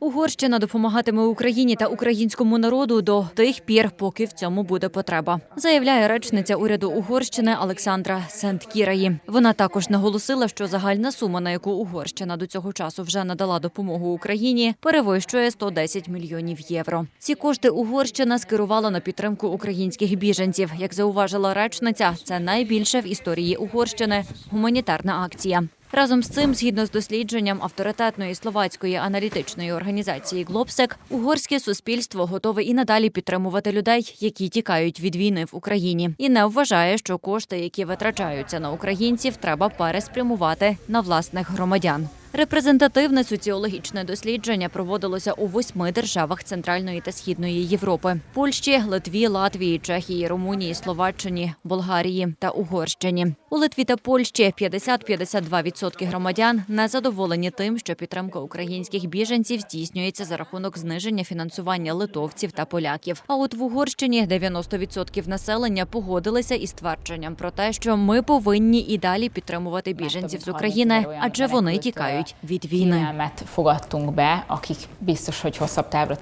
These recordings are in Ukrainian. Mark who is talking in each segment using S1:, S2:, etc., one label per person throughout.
S1: Угорщина допомагатиме Україні та українському народу до тих пір, поки в цьому буде потреба, заявляє речниця уряду Угорщини Олександра Сенткіраї. Вона також наголосила, що загальна сума, на яку Угорщина до цього часу вже надала допомогу Україні, перевищує 110 мільйонів євро. Ці кошти Угорщина скерувала на підтримку українських біженців. Як зауважила речниця, це найбільша в історії Угорщини гуманітарна акція. Разом з цим, згідно з дослідженням авторитетної словацької аналітичної організації Глобсек, угорське суспільство готове і надалі підтримувати людей, які тікають від війни в Україні, і не вважає, що кошти, які витрачаються на українців, треба переспрямувати на власних громадян. Репрезентативне соціологічне дослідження проводилося у восьми державах Центральної та Східної Європи: Польщі, Литві, Латвії, Чехії, Румунії, Словаччині, Болгарії та Угорщині. У Литві та Польщі 50-52% громадян не задоволені тим, що підтримка українських біженців здійснюється за рахунок зниження фінансування литовців та поляків. А от в Угорщині 90% населення погодилися із твердженням про те, що ми повинні і далі підтримувати біженців з України, адже вони тікають від війни.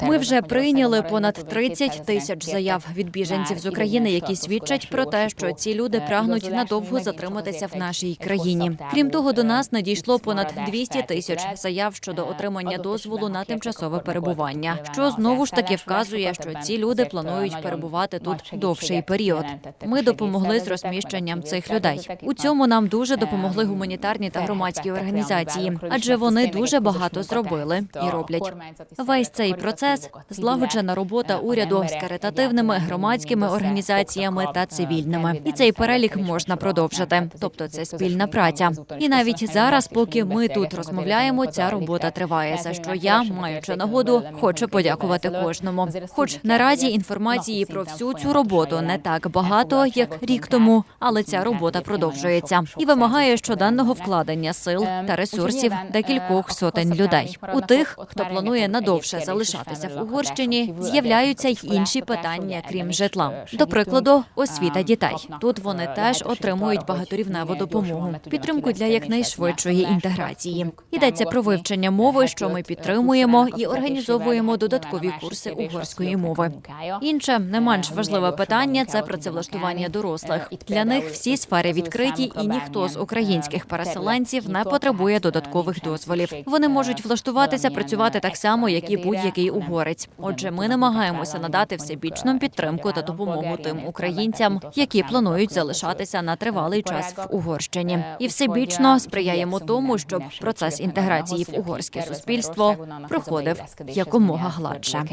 S1: Ми вже прийняли понад
S2: maradni.
S1: 30 тисяч заяв від біженців з України, які свідчать про те, що ці люди прагнуть надовго затриматися в нашій країні. Крім того, до нас надійшло понад 200 тисяч заяв щодо отримання дозволу на тимчасове перебування, що знову ж таки вказує, що ці люди планують перебувати тут довший період. Ми допомогли з розміщенням цих людей. У цьому нам дуже допомогли гуманітарні та громадські організації, адже вони дуже багато зробили і роблять. Весь цей процес злагоджена робота уряду з каритативними громадськими організаціями та цивільними. І цей перелік можна продовжити. Тобто це спільна праця. І навіть зараз, поки ми тут розмовляємо, ця робота триває. За що я, маючи нагоду, хочу подякувати кожному. Хоч наразі інформації про всю цю роботу не так багато, як рік тому, але ця робота продовжується і вимагає щоденного вкладення сил та ресурсів декількох сотень людей. У тих, хто планує надовше залишатися в Угорщині, з'являються й інші питання, крім житла. До прикладу, освіта дітей. Тут вони теж отримують багаторівневу допомогу, підтримку для якнайшвидшої інтеграції. Йдеться про вивчення мови, що ми підтримуємо, і організовуємо додаткові курси угорської мови. Інше не менш важливе питання це працевлаштування дорослих. Для них всі сфери відкриті, і ніхто з українських переселенців не потребує додаткових дозволів. Вони можуть влаштуватися працювати так само, як і будь-який угорець. Отже, ми намагаємося надати всебічну підтримку та допомогу тим українцям, які планують залишатися на тривалий час в Угорщині, і всебічно сприяємо тому, щоб процес інтеграції в угорське суспільство проходив якомога гладше.